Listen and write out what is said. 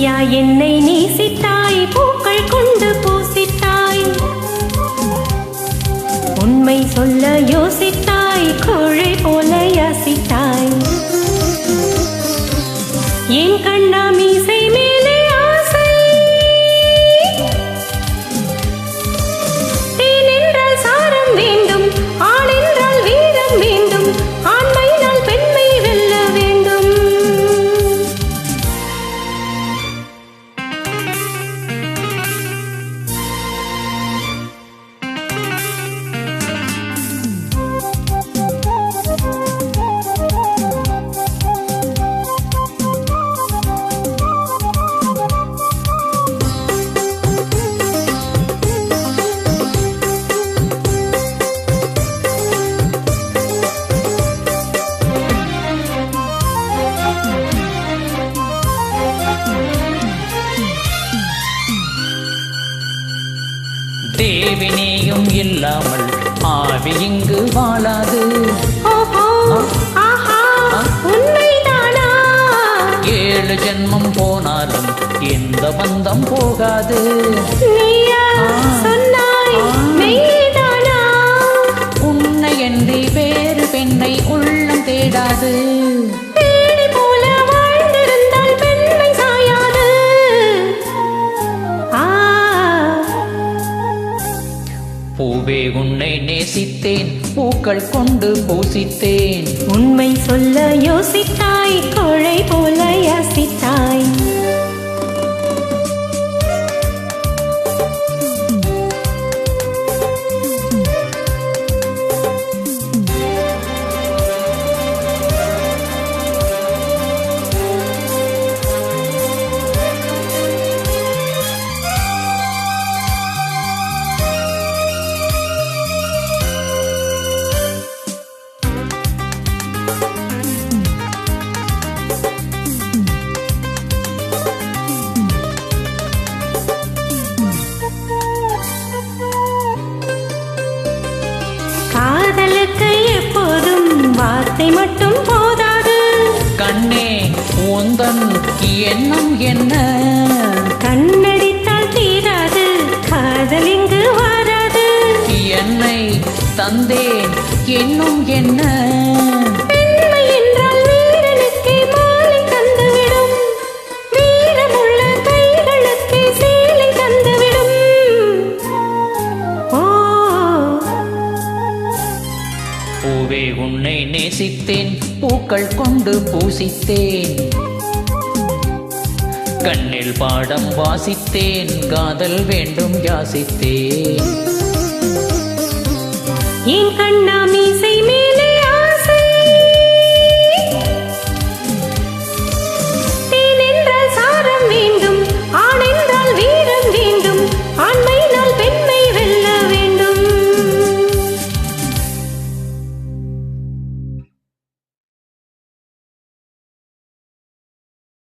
நீயா என்னை நேசித்தாய் பூக்கள் கொண்டு பூசித்தாய். உண்மை சொல்ல யோசித்தாய் கோழை போல யாசித்தாய். தேவினேயும் இல்லாமல் ஆவி இங்கு வாழாது. ஏழு ஜென்மம் போனாலும் எந்த பந்தம் போகாது. உன்னை என்று வேறு பெண்ணை உள்ளம் தேடாது. பூவே உன்னை நேசித்தேன் பூக்கள் கொண்டு பூசித்தேன். உண்மை சொல்ல யோசி வார்த்தை மட்டும் போதாது. கண்ணே உந்தன் எண்ணம் என்ன? கண்ணடித்தால் தீராது காதல் இங்கு வராது. என்னை தந்தேன் என்னும் என்ன? நேசித்தேன் பூக்கள் கொண்டு பூசித்தேன். கண்ணில் பாடம் வாசித்தேன் காதல் வேண்டும் யாசித்தேன்.